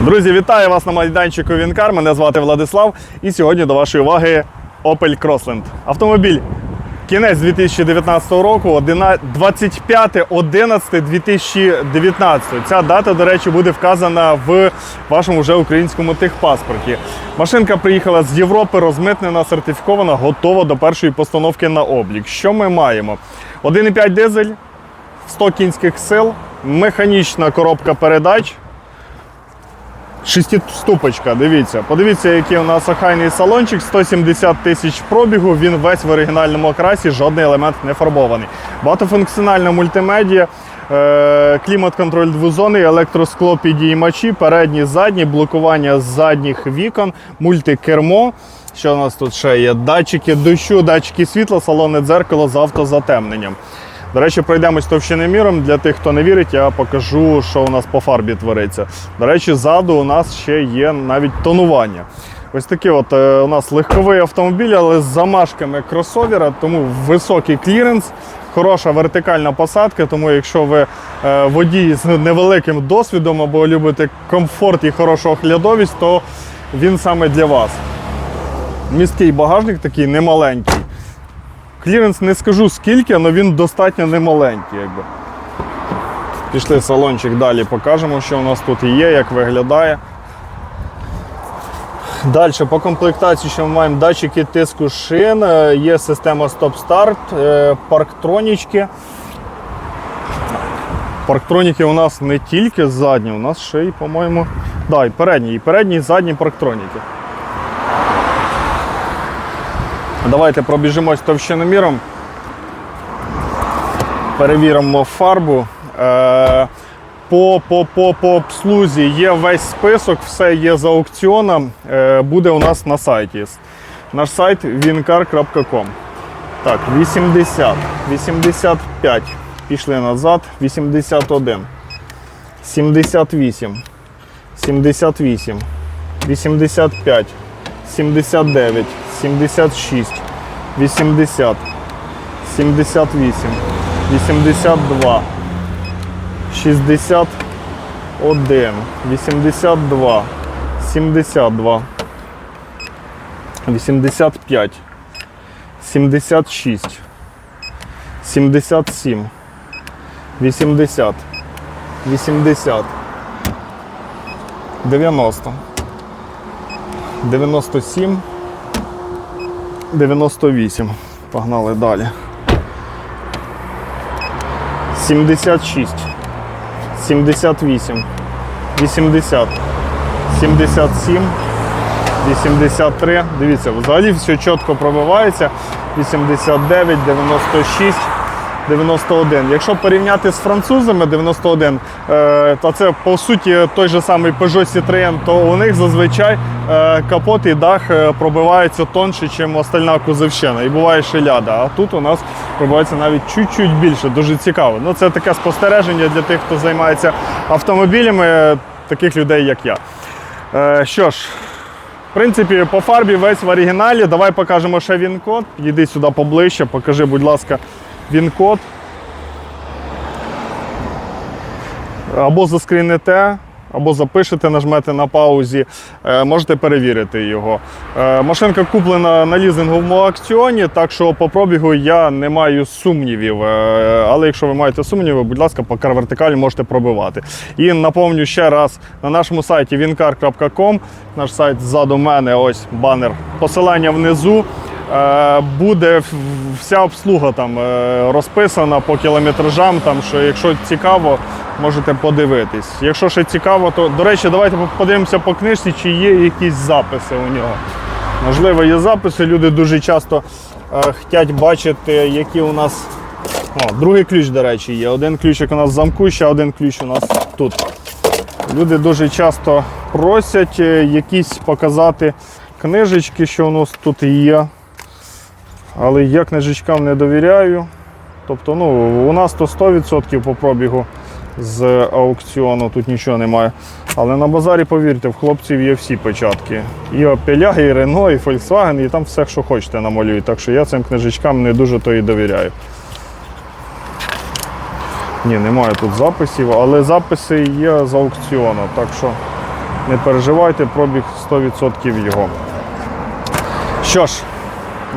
Друзі, вітаю вас на майданчику Вінкар. Мене звати Владислав. І сьогодні до вашої уваги Opel Crossland. Автомобіль кінець 2019 року, 25.11.2019. Ця дата, до речі, буде вказана в вашому вже українському техпаспорті. Машинка приїхала з Європи, розмитнена, сертифікована, готова до першої постановки на облік. Що ми маємо? 1,5 дизель, 100 кінських сил, механічна коробка передач. Шестиступочка, дивіться. Подивіться, який у нас охайний салончик, 170 тисяч пробігу, він весь в оригінальному окрасі, жодний елемент не фарбований. Багатофункціональна мультимедіа, е, клімат-контроль двозонний, електроскло підіймачі, передні, задні, блокування задніх вікон, мультикермо. Що у нас тут ще є? Датчики дощу, датчики світла, салонне дзеркало з автозатемненням. До речі, пройдемось товщиноміром. Для тих, хто не вірить, я покажу, що у нас по фарбі твориться. До речі, ззаду у нас ще є навіть тонування. Ось такий от е, у нас легковий автомобіль, але з замашками кросовера, тому високий кліренс, хороша вертикальна посадка. Тому якщо ви е, водій з невеликим досвідом або любите комфорт і хорошу оглядовість, то він саме для вас. Місткий багажник такий немаленький. Кліренс не скажу скільки, але він достатньо немаленький. Якби. Пішли салончик далі, покажемо, що у нас тут є, як виглядає. Далі по комплектації ще ми маємо датчики тиску шин, е, є система стоп-старт, е, парктронічки. Парктроніки у нас не тільки задні, у нас ще й, по-моєму, да, і передні, і передні, і задні парктроніки. Давайте пробіжимось товщиноміром. Перевіримо фарбу. Е, По, по, по, по обслузі є весь список, все є за аукціоном. Е, Буде у нас на сайті. Наш сайт wincar.com. Так, 80, 85. Пішли назад. 81, 78, 78, 85, 79, 76, 80, 78, 82, 61, 82, 72, 85, 76, 77, 80, 80, 90, 97, 98. Погнали далі. 76, 78, 80, 77, 83. Дивіться, взагалі все чітко пробивається. 89, 96, 91. Якщо порівняти з французами 91, е, то це по суті той же самий Peugeot Citroën, то у них зазвичай е, капот і дах е, пробиваються тонше, ніж остальна кузовщина. І буває ще ляда. А тут у нас пробивається навіть чуть-чуть більше. Дуже цікаво. Ну, це таке спостереження для тих, хто займається автомобілями, е, таких людей, як я. Е, що ж, в принципі, по фарбі весь в оригіналі. Давай покажемо ще він-код. Йди сюди поближче, покажи, будь ласка, він-код. Або заскрінете, або запишете, нажмете на паузі, е, можете перевірити його. Е, Машинка куплена на лізинговому аукціоні, так що по пробігу я не маю сумнівів. Е, Але якщо ви маєте сумніви, будь ласка, по карвертикалі можете пробивати. І напомню ще раз на нашому сайті wincar.com, наш сайт ззаду мене, ось банер. Посилання внизу. Е, Буде вся обслуга там е, розписана по кілометражам. Там що якщо цікаво, можете подивитись. Якщо ще цікаво, то до речі, давайте подивимося по книжці, чи є якісь записи у нього. Можливо, є записи. Люди дуже часто е, хочуть бачити, які у нас. О, другий ключ, до речі, є. Один ключик у нас в замку, ще один ключ у нас тут. Люди дуже часто просять якісь показати книжечки, що у нас тут є. Але я книжечкам не довіряю. Тобто, ну, у нас то 100% по пробігу з аукціону, тут нічого немає. Але на базарі, повірте, в хлопців є всі початки. І Opel, і Renault, і Volkswagen, і там все, що хочете, намалюють. Так що я цим книжечкам не дуже то і довіряю. Ні, немає тут записів, але записи є з аукціону. Так що Не переживайте, пробіг 100% його. Що ж,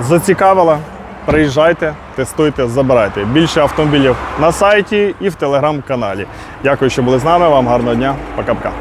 зацікавила? Приїжджайте, тестуйте, забирайте. Більше автомобілів на сайті і в телеграм-каналі. Дякую, що були з нами. Вам гарного дня. Пока-пока.